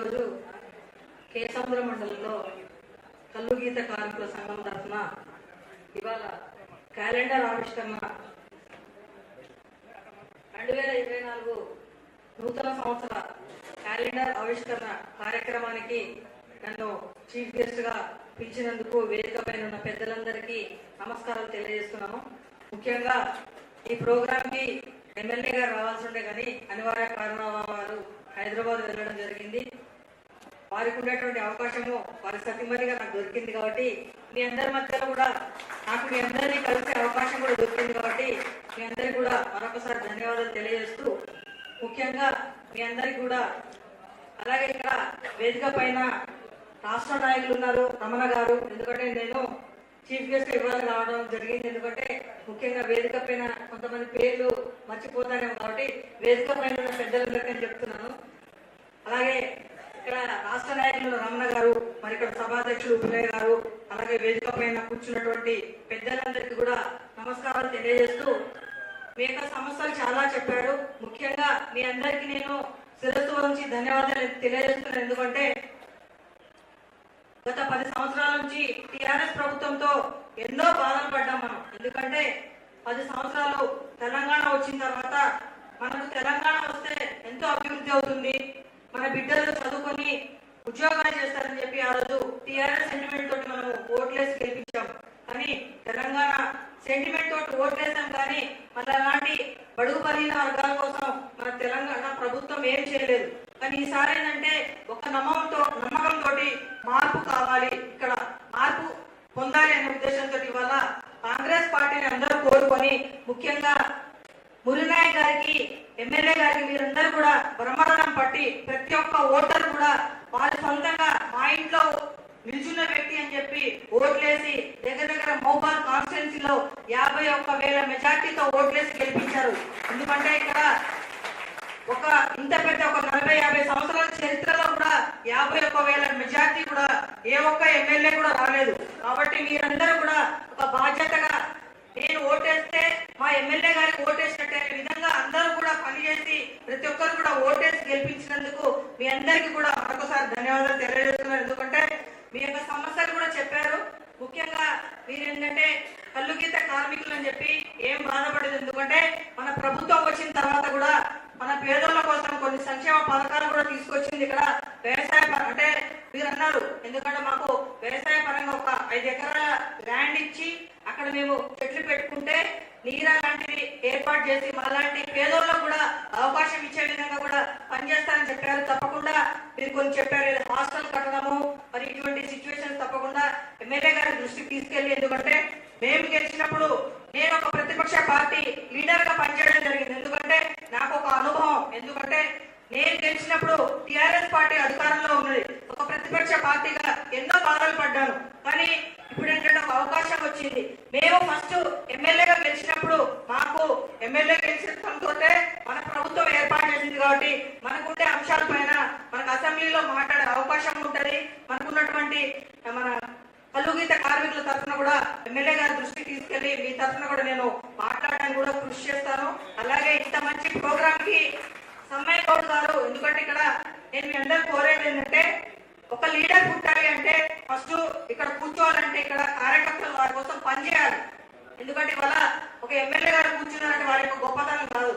ఈరోజు కేసముద్ర మండలంలో కల్లుగీత కార్మికుల సంఘం తరఫున ఇవాళ క్యాలెండర్ ఆవిష్కరణ. రెండు వేల ఇరవై నాలుగు నూతన సంవత్సర క్యాలెండర్ ఆవిష్కరణ కార్యక్రమానికి నన్ను చీఫ్ గెస్ట్గా పిలిచినందుకు వేదికపైన ఉన్న పెద్దలందరికీ నమస్కారాలు తెలియజేస్తున్నాము. ముఖ్యంగా ఈ ప్రోగ్రాంకి ఎమ్మెల్యే గారు రావాల్సి ఉండే కానీ అనివార్య కారణాల వారు హైదరాబాద్ వెళ్ళడం జరిగింది. వారికి ఉండేటువంటి అవకాశము వారి సతీమణిగా నాకు దొరికింది కాబట్టి మీ అందరి మధ్యలో కూడా నాకు మీ అందరినీ కలిసే అవకాశం కూడా దొరికింది కాబట్టి మీ అందరికీ కూడా మరొకసారి ధన్యవాదాలు తెలియజేస్తూ ముఖ్యంగా మీ అందరికీ కూడా అలాగే ఇక్కడ వేదిక పైన రాష్ట్ర నాయకులు ఉన్నారు రమణ గారు. ఎందుకంటే నేను చీఫ్ గెస్ట్ ఇవ్వాలి రావడం జరిగింది. ఎందుకంటే ముఖ్యంగా వేదిక పైన కొంతమంది పేర్లు మర్చిపోతానేమో కాబట్టి వేదిక పైన ఉన్న పెద్దలందరికీ చెప్తున్నాను. అలాగే ఇక్కడ రాష్ట్ర నాయకులు రమణ గారు మరి ఇక్కడ సభాధ్యక్షులు పుల్లయ్య గారు అలాగే వేదిక పైన కూర్చున్నటువంటి పెద్దలందరికీ కూడా నమస్కారాలు తెలియజేస్తూ మీ యొక్క సమస్యలు చాలా చెప్పారు. ముఖ్యంగా మీ అందరికీ నేను శిరస్సు వంచి ధన్యవాదాలు తెలియజేస్తున్నాను. ఎందుకంటే గత పది సంవత్సరాల నుంచి టిఆర్ఎస్ ప్రభుత్వంతో ఎన్నో బాధలు పడ్డాం మనం. ఎందుకంటే పది సంవత్సరాలు తెలంగాణ వచ్చిన తర్వాత మనకు తెలంగాణ వస్తే ఎంతో అభివృద్ధి అవుతుంది మన బిడ్డలు చదువుకొని ఉద్యోగాలు చేస్తారని చెప్పి ఆ రోజు టిఆర్ఎస్ సెంటిమెంట్ తోటి మనం ఓట్లేసి గెలిపించాం కానీ తెలంగాణ సెంటిమెంట్ తోటి ఓట్లేసాం కానీ మళ్ళీ అలాంటి బడుగు బలహీన వర్గాల కోసం మన తెలంగాణ ప్రభుత్వం ఏం చేయలేదు. కానీ ఈసారి ఏంటంటే ఒక నమ్మకంతో నమ్మకంతో మార్పు కావాలి. ఇక్కడ మార్పు పొందాలి అనే ఉద్దేశంతో ఇవాళ కాంగ్రెస్ పార్టీని అందరూ కోరుకొని ముఖ్యంగా మురినాయ్ గారికి ఎమ్మెల్యే గారికి వీరందరూ కూడా బ్రహ్మరథం పట్టి ప్రతి ఒక్క ఓటర్ కూడా వాళ్ళ సొంతంగా మా ఇంట్లో నిల్చున్న వ్యక్తి అని చెప్పి ఓట్లేసి దగ్గర దగ్గర మోబాల్ కాన్స్టిట్యున్సీలో యాభై ఒక్క వేల మెజార్టీతో ఓట్లేసి గెలిపించారు. ఎందుకంటే ఇక్కడ ఇంత పెద్ద ఒక నలభై యాభై సంవత్సరాల చరిత్రలో కూడా యాభై ఒక్క వేల మెజార్టీ కూడా ఏ ఒక్క ఎమ్మెల్యే కూడా రాలేదు. కాబట్టి మీరందరూ కూడా ఒక బాధ్యతగా నేను ఓటేస్తే మా ఎమ్మెల్యే గారికి ఓటేసినట్టే విధంగా అందరూ కూడా పనిచేసి ప్రతి ఒక్కరు కూడా ఓటేసి గెలిపించినందుకు మీ అందరికీ కూడా మరొకసారి ధన్యవాదాలు తెలియజేస్తున్నారు ఎందుకంటే మీ యొక్క సమస్యలు కూడా చెప్పారు. ముఖ్యంగా మీరు ఏంటంటే కళ్ళు గీత కార్మికులు అని చెప్పి ఏం బాధపడదు ఎందుకంటే మన ప్రభుత్వం వచ్చిన తర్వాత కూడా మన పేదల కోసం కొన్ని సంక్షేమ పథకాలు కూడా తీసుకొచ్చింది ఇక్కడ. వ్యవసాయ అంటే మీరు అన్నారు ఎందుకంటే మాకు వ్యవసాయ పరంగా ఒక ఐదు ఎకరాల ల్యాండ్ ఇచ్చి అక్కడ మేము చెట్లు పెట్టుకుంటే నీరా లాంటివి ఏర్పాటు చేసి అలాంటి పేదోళ్ళకు కూడా అవకాశం ఇచ్చే విధంగా కూడా పనిచేస్తారని చెప్పారు. తప్పకుండా మీరు కొన్ని చెప్పారు. హాస్టల్ కట్టడము మరి ఇటువంటి సిచ్యువేషన్ తప్పకుండా ఎమ్మెల్యే గారి దృష్టికి తీసుకెళ్ళి ఎందుకంటే మేము గెలిచినప్పుడు నేను ఒక ప్రతిపక్ష పార్టీ లీడర్గా పనిచేయడం జరిగింది. ఎందుకంటే నాకు ఒక అనుభవం. ఎందుకంటే నేను గెలిచినప్పుడు టిఆర్ఎస్ పార్టీ అధికారంలో ఉన్నది. ఒక ప్రతిపక్ష పార్టీగా ఎన్నో బాధలు పడ్డాను. కానీ ఇప్పుడు ఏంటంటే ఒక అవకాశం వచ్చింది. మేము ఫస్ట్ ఎమ్మెల్యేగా గెలిచినప్పుడు మాకు ఎమ్మెల్యే గెలిచడంతో మన ప్రభుత్వం ఏర్పాటు చేసింది కాబట్టి మనకుండే అంశాలపైన మనకు అసెంబ్లీలో మాట్లాడే అవకాశం ఉంటుంది. మనకున్నటువంటి మన కలుగీత కార్మికుల తరఫున కూడా ఎమ్మెల్యే గారి దృష్టికి తీసుకెళ్ళి మీ తరఫున కూడా నేను మాట్లాడడానికి కూడా కృషి చేస్తాను. అలాగే ఇంత మంచి ప్రోగ్రామ్ సమ్మయ్య గౌడ్ గారు ఎందుకంటే ఇక్కడ నేను మీ అందరూ కోరేది ఏంటంటే ఒక లీడర్ పుట్టాలి అంటే ఫస్ట్ ఇక్కడ కూర్చోవాలంటే ఇక్కడ కార్యకర్తలు వారి కోసం పనిచేయాలి ఎందుకంటే ఇవాళ ఒక ఎమ్మెల్యే గారు కూర్చున్నారంటే వారి యొక్క గొప్పతనం కాదు.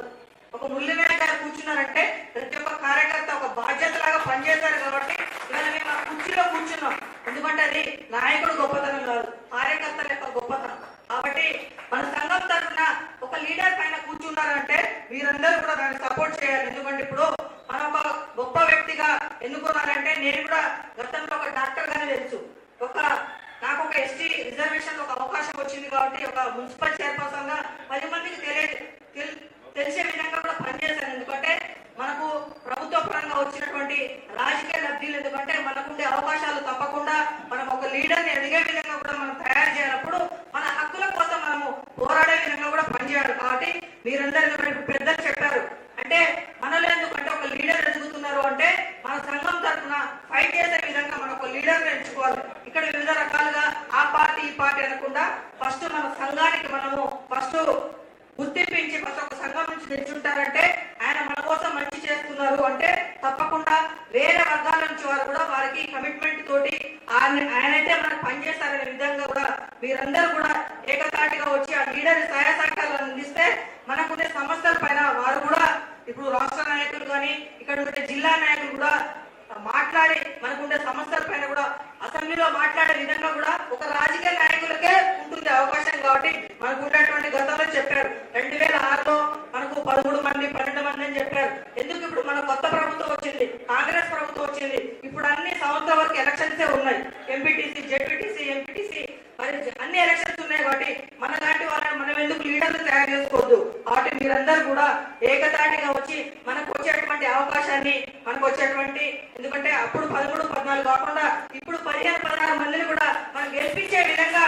ఒక మురళీనాయక్ గారు కూర్చున్నారంటే ప్రతి ఒక్క కార్యకర్త ఒక బాధ్యత లాగా పనిచేశారు కాబట్టి ఇవాళ మేము ఆ కుర్చీలో కూర్చున్నాం ఎందుకంటే అది నాయకుడు గొప్పతనం కాదు కార్యకర్తల యొక్క గొప్పతనం కాబట్టి మన సంఘం తరఫున ఒక లీడర్ పైన కూర్చున్నారంటే మీరందరూ కూడా దాన్ని సపోర్ట్ చేయాలి ఎందుకంటే ఇప్పుడు మనం ఒక గొప్ప ఎన్నుకోవాలంటే నేను కూడా గతంలో ఒక డాక్టర్ గానే తెలుసు. ఒక నాకు ఒక ఎస్టీ రిజర్వేషన్ ఒక అవకాశం వచ్చింది కాబట్టి ఒక మున్సిపల్ చైర్పర్సన్గా పది మందికి తెలియ తెలిసే విధంగా కూడా పనిచేశాను. ఎందుకంటే మనకు ప్రభుత్వ పరంగా వచ్చినటువంటి రాజకీయ లబ్ధులు ఎందుకంటే మనకుండే అవకాశాలు తప్పకుండా మనం ఒక లీడర్ని ఎదిగే విధంగా కూడా మనం తయారు చేయాలప్పుడు మన హక్కుల కోసం మనము పోరాడే విధంగా కూడా పనిచేయాలి. కాబట్టి మీరందరూ పెద్దలు చెప్పారు అంటే మనలో ఎందుకంటే ఒక లీడర్ ఎదుగుతున్నారు అంటే మన సంఘం తరఫున ఫైట్ చేసే విధంగా మనం ఒక లీడర్ ఎంచుకోవాలి ఇక్కడ వివిధ రకాలుగా ఆ పార్టీ ఈ పార్టీ అనకుండా ఫస్ట్ మన సంఘానికి గుర్తింపించి ఫస్ట్ ఒక సంఘం నుంచి నిల్చుంటారంటే ఆయన మన కోసం మంచి చేస్తున్నారు అంటే తప్పకుండా వేరే వర్గాల నుంచి వారు కూడా వారికి కమిట్మెంట్ తోటి ఆయన ఆయనైతే మనకు పనిచేస్తారనే విధంగా కూడా మీరందరూ కూడా ఏకతాటిగా వచ్చి ఆ లీడర్ సహాయ సహకారాలు అందిస్తే మనకుండే సమస్యల పైన వారు కూడా ఇప్పుడు రాష్ట్ర నాయకులు కానీ ఇక్కడ ఉండే జిల్లా నాయకులు కూడా మాట్లాడి మనకుండే సమస్యల పైన కూడా అసెంబ్లీలో మాట్లాడే విధంగా కూడా ఒక రాజకీయ నాయకులకే ఉంటుంది అవకాశం కాబట్టి మనకు ఉన్నటువంటి గతంలో చెప్పారు. రెండు వేల ఆరులో మనకు పదమూడు మంది పన్నెండు మంది అని చెప్పారు. ఎందుకు ఇప్పుడు మన కొత్త ప్రభుత్వం వచ్చింది? కాంగ్రెస్ ప్రభుత్వం వచ్చింది. ఇప్పుడు అన్ని సంవత్సరం వరకు ఎలక్షన్సే ఉన్నాయి. ఎంపీటీసీ జెడ్పీటీసీ ఎంపీటీసీ మరి అన్ని ఎలక్షన్స్ ఉన్నాయి కాబట్టి మన లాంటి వాళ్ళని మనం ఎందుకు లీడర్లు తయారు చేసుకోవద్దు? కాబట్టి మీరందరూ కూడా ఏకతాటిగా వచ్చి మనకు వచ్చేటువంటి అవకాశాన్ని మనకు వచ్చేటువంటి ఎందుకంటే అప్పుడు పదమూడు పద్నాలుగు కాకుండా ఇప్పుడు పదిహేను పదహారు మందిని కూడా మనం గెలిపించే విధంగా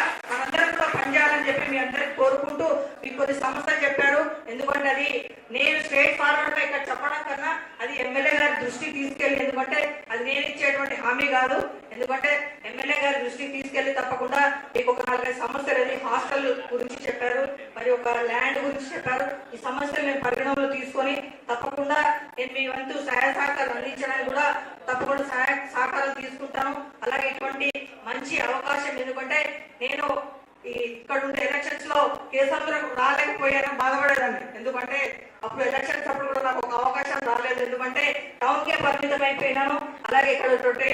మనందరం చెప్పి మీ అందరికి కోరుకుంటూ మీకు కొద్ది సమస్యలు చెప్పారు ఎందుకంటే అది నేను స్ట్రేట్ ఫార్వర్డ్గా ఇక్కడ చెప్పడం కన్నా అది ఎమ్మెల్యే గారి దృష్టికి తీసుకెళ్ళి ఎందుకంటే అది నేను ఇచ్చేటువంటి హామీ కాదు. ఎందుకంటే ఎమ్మెల్యే గారి దృష్టికి తీసుకెళ్ళి తప్పకుండా మీకు ఒక నాలుగైదు సమస్యలు అది హాస్టల్ గురించి చెప్పారు. మరి ఒక ల్యాండ్ గురించి చెప్పారు. ఈ సమస్యలు నేను పరిగణనలో తీసుకొని తప్పకుండా నేను మీ వంతు సహాయ సహకారం అందించడానికి కూడా తప్పకుండా సహాయ సహకారం తీసుకుంటాను. అలాగే ఇటువంటి మంచి అవకాశం ఎందుకంటే నేను ఇక్కడ ఉండే ఎలక్షన్స్లో కేసంద్రకు రాలేకపోయాను బాధపడేదాన్ని. ఎందుకంటే అప్పుడు ఎలక్షన్స్ అప్పుడు కూడా నాకు ఒక అవకాశం రాలేదు. ఎందుకంటే టౌన్ కే పరిమితం అయిపోయినాను. అలాగే ఇక్కడ ఉన్నటువంటి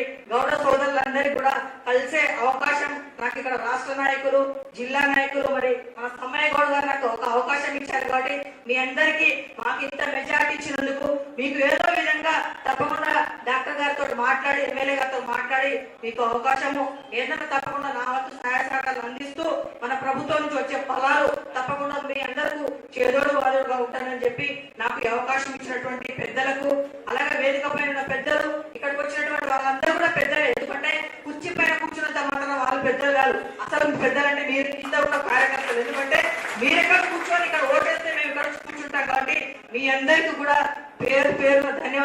సోదరులందరికీ కూడా కలిసే అవకాశం నాకు ఇక్కడ రాష్ట్ర నాయకులు జిల్లా నాయకులు మరి మన సమయ గౌడ్ గారు నాకు ఒక అవకాశం ఇచ్చారు కాబట్టి మీ అందరికీ మాకు ఇంత మెజారిటీ ఇచ్చినందుకు మీకు ఏదో విధంగా తప్పకుండా డాక్టర్ గారితో మాట్లాడి ఎమ్మెల్యే గారితో మాట్లాడి మీకు అవకాశము. ఏదైనా తప్పకుండా నా వంతు సహాయ సహకారాలు అందిస్తూ మన ప్రభుత్వం నుంచి వచ్చే ఫలాలు తప్పకుండా మీ అందరికీ చేదోడు వాదుడుగా ఉంటానని చెప్పి నాకు ఈ అవకాశం ఇచ్చినటువంటి పెద్దలకు అలాగే వేదిక పైన ఉన్న పెద్దలు ఇక్కడికి వచ్చినటువంటి వాళ్ళందరూ కూడా పెద్దలే. ఎందుకంటే కుర్చీ పైన కూర్చున్నంత మాత్రం వాళ్ళు పెద్దలు కాదు. అసలు పెద్దలంటే మీరు కింద ఉన్న కార్యకర్తలు. ఎందుకంటే మీరు ఎక్కడ కూర్చొని ఇక్కడ ఓటేస్తే మేము ఇక్కడ కూర్చుంటాం కాబట్టి మీ అందరికీ కూడా పేరు పేరు ధన్యవాదాలు.